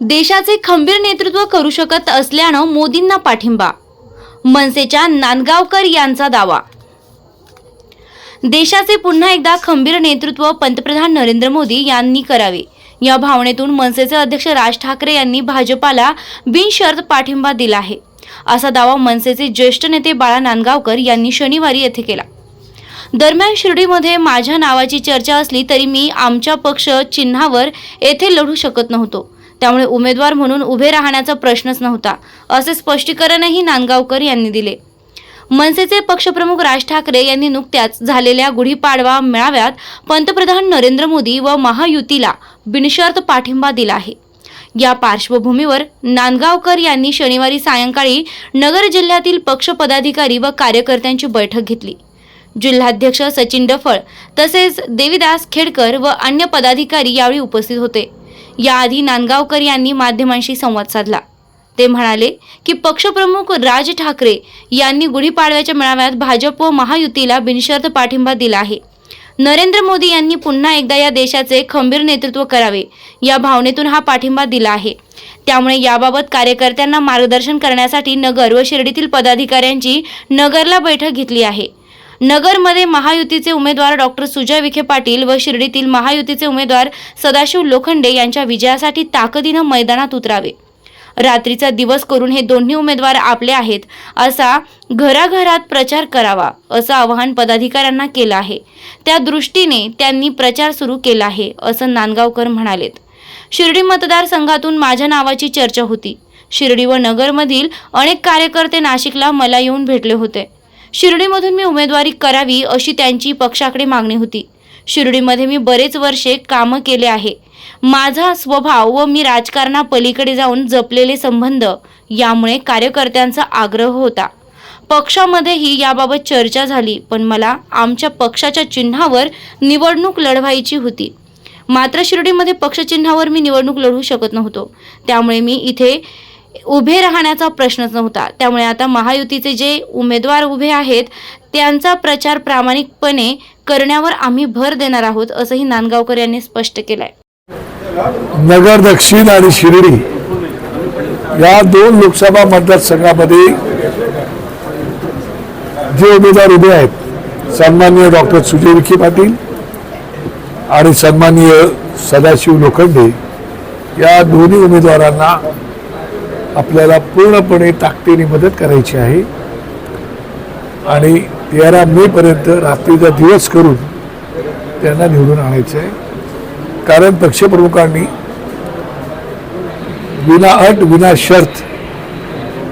देशाचे खंबीर नेतृत्व करू शकत असल्यानं मोदींना पाठिंबा. मनसेच्या नांदगावकर यांचा दावा. देशाचे पुन्हा एकदा खंबीर नेतृत्व पंतप्रधान नरेंद्र मोदी यांनी करावे. या भावनेतून मनसेचे अध्यक्ष राज ठाकरे यांनी भाजपाला बिनशर्त पाठिंबा दिला आहे. असा दावा मनसेचे ज्येष्ठ नेते बाळा नांदगावकर यांनी शनिवारी येथे केला. दरम्यान शिर्डीमध्ये माझ्या नावाची चर्चा असली तरी मी आमच्या पक्ष चिन्हावर येथे लढू शकत नव्हतो. त्यामुळे उमेदवार म्हणून उभे राहण्याचा प्रश्नच नव्हता असे स्पष्टीकरणही नांदगावकर यांनी दिले. मनसेचे पक्षप्रमुख राज ठाकरे यांनी नुकत्याच झालेल्या गुढीपाडवा मेळाव्यात पंतप्रधान नरेंद्र मोदी व महायुतीला बिनशर्त पाठिंबा दिला आहे. या पार्श्वभूमीवर नांदगावकर यांनी शनिवारी सायंकाळी नगर जिल्ह्यातील पक्ष पदाधिकारी व कार्यकर्त्यांची बैठक घेतली. जिल्हाध्यक्ष सचिन डफळ तसेच देविदास खेडकर व अन्य पदाधिकारी यावेळी उपस्थित होते. याआधी नांदगावकर यांनी माध्यमांशी संवाद साधला. ते म्हणाले की पक्षप्रमुख राज ठाकरे यांनी गुढीपाडव्याच्या मेळाव्यात भाजप व महायुतीला बिनशर्त पाठिंबा दिला आहे. नरेंद्र मोदी यांनी पुन्हा एकदा या देशाचे खंबीर नेतृत्व करावे या भावनेतून हा पाठिंबा दिला आहे. त्यामुळे याबाबत कार्यकर्त्यांना मार्गदर्शन करण्यासाठी नगर व शिर्डीतील पदाधिकाऱ्यांची नगरला बैठक घेतली आहे. नगरमध्ये महायुतीचे उमेदवार डॉक्टर सुजय विखे पाटील व शिर्डीतील महायुतीचे उमेदवार सदाशिव लोखंडे यांच्या विजयासाठी ताकदीनं मैदानात उतरावे. रात्रीचा दिवस करून हे दोन्ही उमेदवार आपले आहेत असा घराघरात प्रचार करावा असं आवाहन पदाधिकाऱ्यांना केलं आहे. त्या दृष्टीने त्यांनी प्रचार सुरू केला आहे असं नांदगावकर म्हणालेत. शिर्डी मतदारसंघातून माझ्या नावाची चर्चा होती. शिर्डी व नगरमधील अनेक कार्यकर्ते नाशिकला मला येऊन भेटले होते. शिर्डीमधून मी उमेदवारी करावी अशी त्यांची पक्षाकडे मागणी होती. शिर्डीमध्ये मी बरेच वर्षे कामं केले आहे. माझा स्वभाव व मी राजकारणापलीकडे जाऊन जपलेले संबंध यामुळे कार्यकर्त्यांचा आग्रह होता. पक्षामध्येही याबाबत चर्चा झाली पण मला आमच्या पक्षाच्या चिन्हावर निवडणूक लढवायची होती. मात्र शिर्डीमध्ये पक्षचिन्हावर मी निवडणूक लढवू शकत नव्हतो. त्यामुळे मी इथे उभे राहण्याचा प्रश्नच नव्हता. त्यामुळे आता महायुतीचे जे उमेदवार उभे आहेत त्यांचा प्रचार प्रामाणिकपणे करण्यावर आम्ही भर देणार आहोत असंही नांदगावकर यांनी स्पष्ट केलंय. नगर दक्षिण आणि शिर्डी या दोन लोकसभा मतदारसंघामध्ये जे उमेदवार उभे आहेत सन्माननीय डॉक्टर सुजय विखे पाटील आणि सन्माननीय सदाशिव लोखंडे या दोन्ही उमेदवारांना आपल्याला पूर्णपणे ताकदीने मदत करायची आहे. आणि तेरा मे पर्यंत रात्रीचा दिवस करून त्यांना निवडून आणायचं आहे कारण पक्षप्रमुखांनी विना अट विना शर्त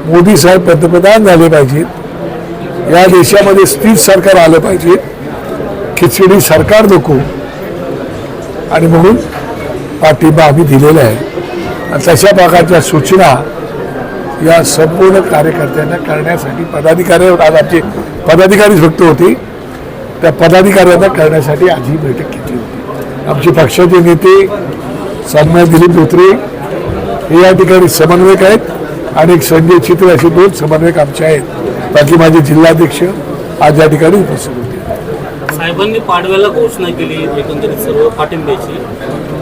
मोदी साहेब पंतप्रधान झाले पाहिजेत. या देशामध्ये स्थिर सरकार आलं पाहिजे. खिचडी सरकार नको. आणि म्हणून पाठिंबा आम्ही दिलेला आहे. आणि तशा प्रकारच्या सूचना या संपूर्ण कार्यकर्त्यांना करण्यासाठी पदाधिकारी आज आमचे पदाधिकारीच फक्त होते. त्या पदाधिकाऱ्यांना करण्यासाठी आज ही बैठक घेतली होती. आमचे पक्षाचे नेते सन्मान दिलीप धोत्रे हे या ठिकाणी समन्वयक आहेत आणि एक संजय चित्र असे दोन समन्वयक आमचे आहेत. बाकी माझे जिल्हाध्यक्ष आज या ठिकाणी उपस्थित होते. साहेबांनी पाडव्याला घोषणा केली एकंदरीत सर्व पाठिंब्याची.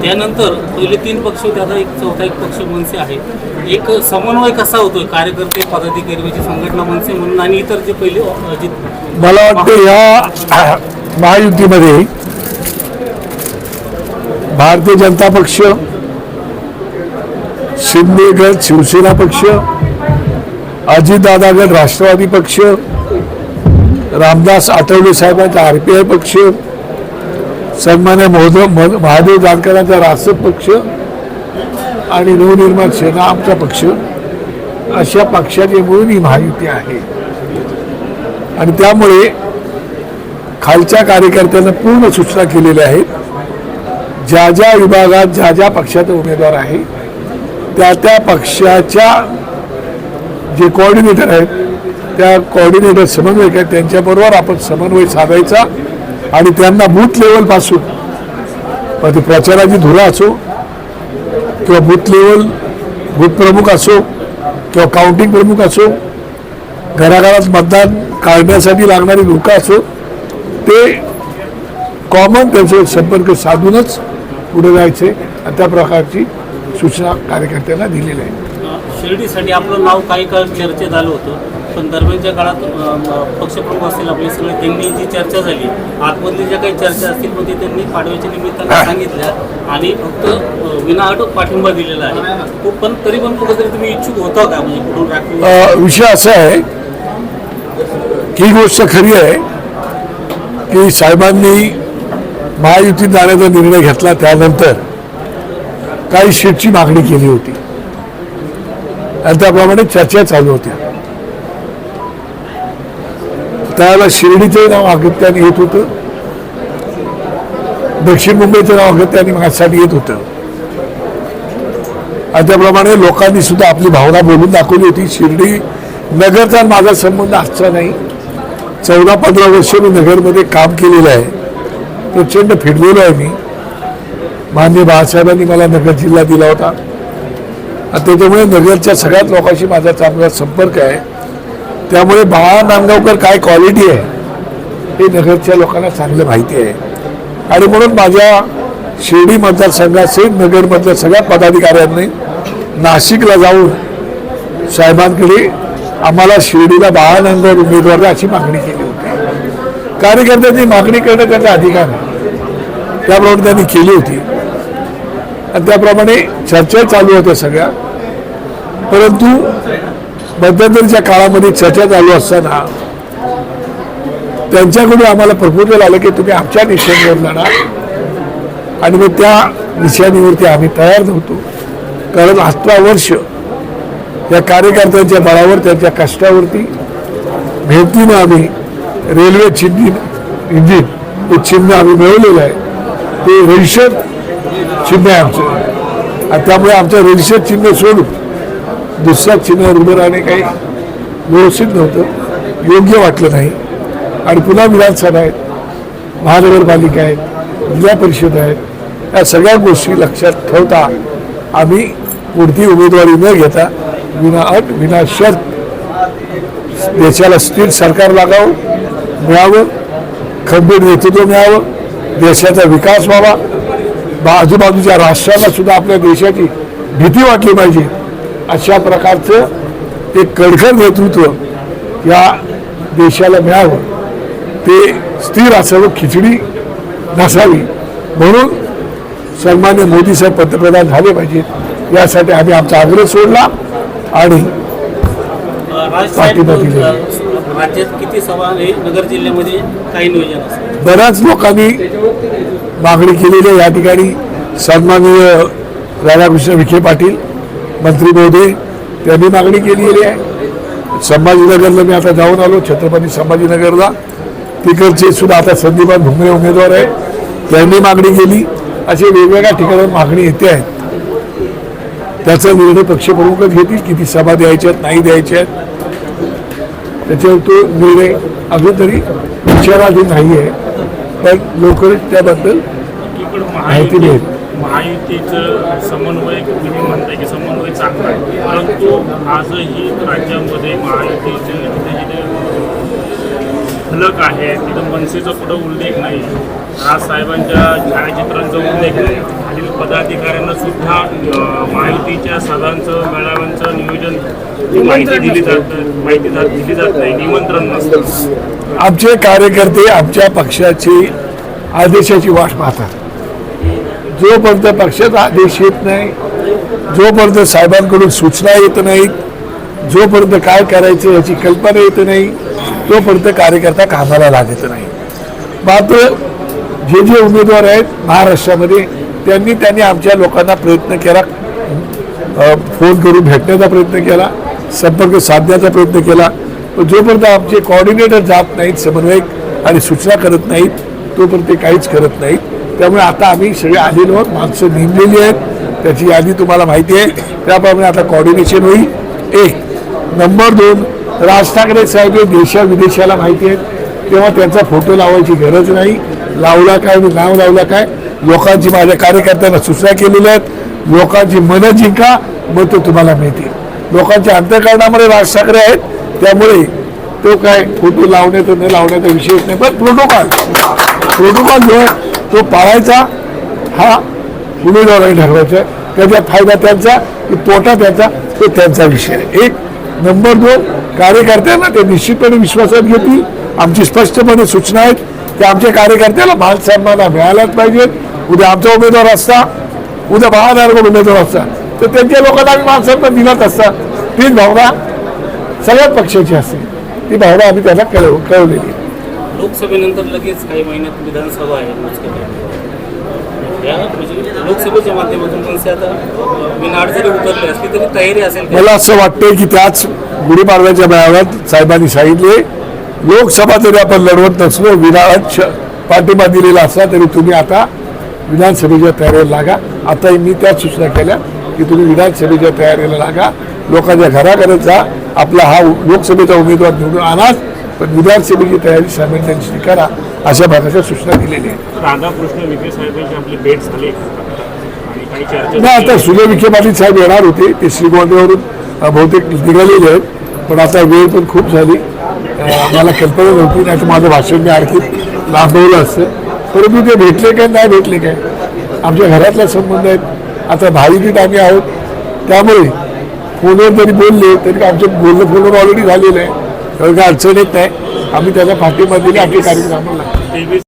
त्यानंतर पहिले तीन पक्ष होते आता एक चौथा एक पक्ष मनसे आहे. एक समन्वय कसा होतोय? कार्यकर्ते पदाधिकारीची संघटना मनसे म्हणून आणि इतर जे पहिले जे मला वाटतं या महायुतीमध्ये भारतीय जनता पक्ष शिंदे गट शिवसेना पक्ष अजितदादा गट राष्ट्रवादी पक्ष रामदास आठवले साहेबांचा आर पी आय पक्ष सन्मान्य महोदय महादेव जानकरांचा रासप पक्ष आणि नवनिर्माण सेना आमचा पक्ष अशा पक्षाची मिळून ही महायुती आहे. आणि त्यामुळे खालच्या कार्यकर्त्यांना पूर्ण सूचना केलेल्या आहेत. ज्या ज्या विभागात ज्या ज्या पक्षाचा उमेदवार आहे त्या त्या पक्षाच्या जे कोऑर्डिनेटर आहेत त्या कोऑर्डिनेटर समन्वयक आहेत त्यांच्याबरोबर आपण समन्वय साधायचा. आणि त्यांना बूथ लेवलपासून मग ते प्रचाराची धुरा असो किंवा बूथ लेवल बूथ प्रमुख असो किंवा काउंटिंग प्रमुख असो घराघरात मतदान काढण्यासाठी लागणारी लोक असो ते कॉमन त्यांचे संपर्क साधूनच पुढे जायचे. त्या प्रकारची सूचना कार्यकर्त्यांना दिलेली आहे शिर्डीसाठी आपलं नाव काही काळ चर्चेत आलं होतं. पण दरम्यानच्या काळात पक्षप्रमुख असतील आपले सगळे त्यांनी जी चर्चा झाली आतमधली ज्या काही चर्चा असतील मग ते त्यांनी पाडव्याच्या निमित्तानं सांगितल्या आणि फक्त विनाअट पाठिंबा दिलेला आहे. पण तरी पण कुठेतरी तुम्ही इच्छुक होता का? म्हणजे कुठून राखून विषय असा आहे की ही गोष्ट खरी आहे की साहेबांनी महायुतीत जाण्याचा निर्णय घेतला त्यानंतर काही सीटची मागणी केली होती. आणि त्याप्रमाणे चर्चा चालू होत्या. त्यावेळेला शिर्डीचं नाव अगत्याने येत होतं. दक्षिण मुंबईचं नाव अगत्याने माझ्यासाठी येत होतं. आणि त्याप्रमाणे लोकांनी सुद्धा आपली भावना बोलून दाखवली होती शिर्डी नगरचा माझा संबंध आजचा नाही. चौदा पंधरा वर्ष मी नगरमध्ये काम केलेलं आहे. प्रचंड फिरलेलो आहे मी. मान्य बाळासाहेबांनी मला नगर जिल्हा दिला होता. आणि त्याच्यामुळे नगरच्या सगळ्याच लोकांशी माझा चांगला संपर्क आहे. त्यामुळे बाळा नांदगावकर काय क्वालिटी आहे हे नगरच्या लोकांना चांगलं माहिती आहे. आणि म्हणून माझ्या शिर्डी मतदारसंघाचे नगरमधल्या सगळ्या पदाधिकाऱ्यांनी नाशिकला जाऊन साहेबांकडे आम्हाला शिर्डीला बाळानंदर उमेदवार अशी मागणी केली होती. कार्यकर्त्यांची मागणी करणं त्यांचा अधिकार आहे. त्याप्रमाणे त्यांनी केली होती. आणि त्याप्रमाणे चर्चा चालू होत्या सगळ्या. परंतु मध्यंतरीच्या काळामध्ये चर्चा चालू असताना त्यांच्याकडून आम्हाला प्रपोजल आलं की तुम्ही आमच्या निशाणीवर लढा. आणि मग त्या निशाणीवरती आम्ही तयार नव्हतो. कारण अठरा वर्ष या कार्यकर्त्यांच्या बळावर त्यांच्या कष्टावरती मेहनतीनं आम्ही रेल्वे चिन्ह इंजिन हे म्हणजे चिन्ह आम्ही मिळवलेलं आहे. ते रजिस्टर चिन्ह आहे आमचं. आणि त्यामुळे आमचं रजिस्टर चिन्ह सोडून दुसरा चिन्ह उभं काही व्यवस्थित नव्हतं. योग्य वाटलं नाही. आणि पुन्हा विधानसभा आहेत महानगरपालिका आहेत जिल्हा परिषद आहेत या सगळ्या गोष्टी लक्षात ठेवता आम्ही कोणती उमेदवारी न घेता विना अट विना शर्त देशाला स्थिर सरकार लागावं मिळावं खंबीर नेतृत्व मिळावं देशाचा विकास व्हावा. आजूबाजूच्या राष्ट्राला सुद्धा आपल्या देशाची भीती वाटली पाहिजे. अशा प्रकारचं एक कडखर नेतृत्व या देशाला मिळावं. ते स्थिर असावं खिचडी नसावी. म्हणून सन्मान्य मोदी साहेब पंतप्रधान झाले पाहिजेत यासाठी आम्ही आमचा आग्रह सोडला आणि पाठिंबा दिलेला. राज्यात किती सभा नगर जिल्ह्यामध्ये काही नियोजन बऱ्याच लोकांनी मागणी केलेली आहे. या ठिकाणी सन्माननीय राधाकृष्ण विखे पाटील मंत्री महोदय त्यांनी मागणी केलेली आहे. संभाजीनगरला मी आता जाऊन आलो छत्रपती संभाजीनगरला. तिकडचे सुद्धा आता संदीपान भुमरे उमेदवार आहे. त्यांनी मागणी केली. असे वेगवेगळ्या ठिकाणी मागणी येते आहेत. त्याचा निर्णय पक्षप्रमुखच घेतील किती सभा द्यायच्या आहेत नाही द्यायच्या आहेत. त्याच्यावर तो निर्णय अजून तरी विचाराधीन नाही आहे पण लवकरच त्याबद्दल माहिती मिळेल. महायुतीचं समन्वय तुम्ही म्हणताय की समन्वय चांगला आहे. परंतु आजही राज्यामध्ये महायुतीचे जिथे जिथे फलक आहे तिथं मनसेचा कुठं उल्लेख नाही. राजसाहेबांच्या छायाचित्रांचा उल्लेख नाही. खालील पदाधिकाऱ्यांना सुद्धा महायुतीच्या सभांचं मेळाव्यांचं नियोजन माहिती दिली जात माहिती दिली जात नाही. निमंत्रण नसतं. आमचे कार्यकर्ते आमच्या पक्षाची आदेशाची वाट पाहतात. जोपर्यंत पक्षाचा आदेश येत नाही जोपर्यंत साहेबांकडून सूचना येत नाहीत जोपर्यंत काय करायचं याची कल्पना येत नाही तोपर्यंत कार्यकर्ता कामाला लागत नाही. मात्र जे जे उमेदवार आहेत महाराष्ट्रामध्ये त्यांनी त्यांनी आमच्या लोकांना प्रयत्न केला. फोन करून भेटण्याचा प्रयत्न केला संपर्क साधण्याचा प्रयत्न केला. पण जोपर्यंत आमचे कॉर्डिनेटर जात नाहीत समन्वयक आणि सूचना करत नाहीत तोपर्यंत ते काहीच करत नाहीत. त्यामुळे आता आम्ही सगळे आलेलो आहोत माणसं नेमलेली आहेत त्याची यादी तुम्हाला माहिती आहे. त्याप्रमाणे आता कॉर्डिनेशन होईल. एक नंबर दोन राज ठाकरे साहेब हे देशा विदेशाला माहिती आहेत. तेव्हा त्यांचा फोटो लावायची गरज नाही. लावला काय आणि नाव लावला काय लोकांची माझ्या कार्यकर्त्यांना सूचना केलेल्या आहेत. लोकांची मनं जिंका मग तो तुम्हाला मिळतील. लोकांच्या अंतकरणामध्ये राज ठाकरे आहेत. त्यामुळे तो काय फोटो लावण्याचा न लावण्याचा विषयच नाही पण प्रोटोकॉल प्रोटोकॉल जो आहे तो पाळायचा हा उमेदवारांनी ठरवायचा आहे. फायदा त्यांचा की तोटा त्याचा तो त्यांचा विषय आहे. एक नंबर दोन कार्यकर्त्यांना ते निश्चितपणे विश्वासात घेतील. आमची स्पष्टपणे सूचना आहेत की आमच्या कार्यकर्त्याला मान सन्मान हा मिळालाच पाहिजे. उद्या आमचा उमेदवार असता उद्या महानगर उमेदवार असता तर त्यांच्या लोकांना आम्ही मान सन्मान दिलाच असता. तीच भावना सगळ्याच पक्षाची असते. ती भावना आम्ही त्यांना कळव कळवलेली आहे. लोकसभेनंतर लगेच काही महिन्यात विधानसभा आहे म्हणजे लोकसभेच्या माध्यमातून मनसे आता विनाड जरी उतरले असली तरी तयारी असेल मला असं वाटतंय की त्याच गुढीपाडव्याच्या मेळाव्यात साहेबांनी सांगितले लोकसभा जरी आपण लढवत नसलो विधानात पाठिंबा दिलेला असला तरी तुम्ही आता विधानसभेच्या तयारीला लागा. आता मी त्याच सूचना केल्या की तुम्ही विधानसभेच्या तयारीला लागा. लोकांच्या घराकडे जा. आपला हा लोकसभेचा उमेदवार निवडून आणाच पण विधानसभेची तयारी सामंजस्य करा अशा प्रकारच्या सूचना दिलेल्या आहेत. राधाकृष्ण विखे साहेबांची आपली भेट झाली. आणि काही चर्चा नाही आता. सुजय विखे पाटील साहेब येणार होते. ते श्रीगोंद्यावरून अ, बहुतेक निघालेले आहेत. पण आता वेळ पण खूप झाली. मला कल्पना नव्हती. नाही तर माझं भाषण मी आणखी लांबवलं असतं. परंतु ते भेटले काय नाही भेटले काय? आमच्या घरातला संबंध आहेत आता भाविकीत आम्ही आहोत. त्यामुळे फोनवर जरी बोलले तरी आमचं बोलणं फोनवर ऑलरेडी झालेलं आहे. एवढ्या अडचण येत नाही. आम्ही त्याला पाठिंबा दिली आपली कार्यक्रमाला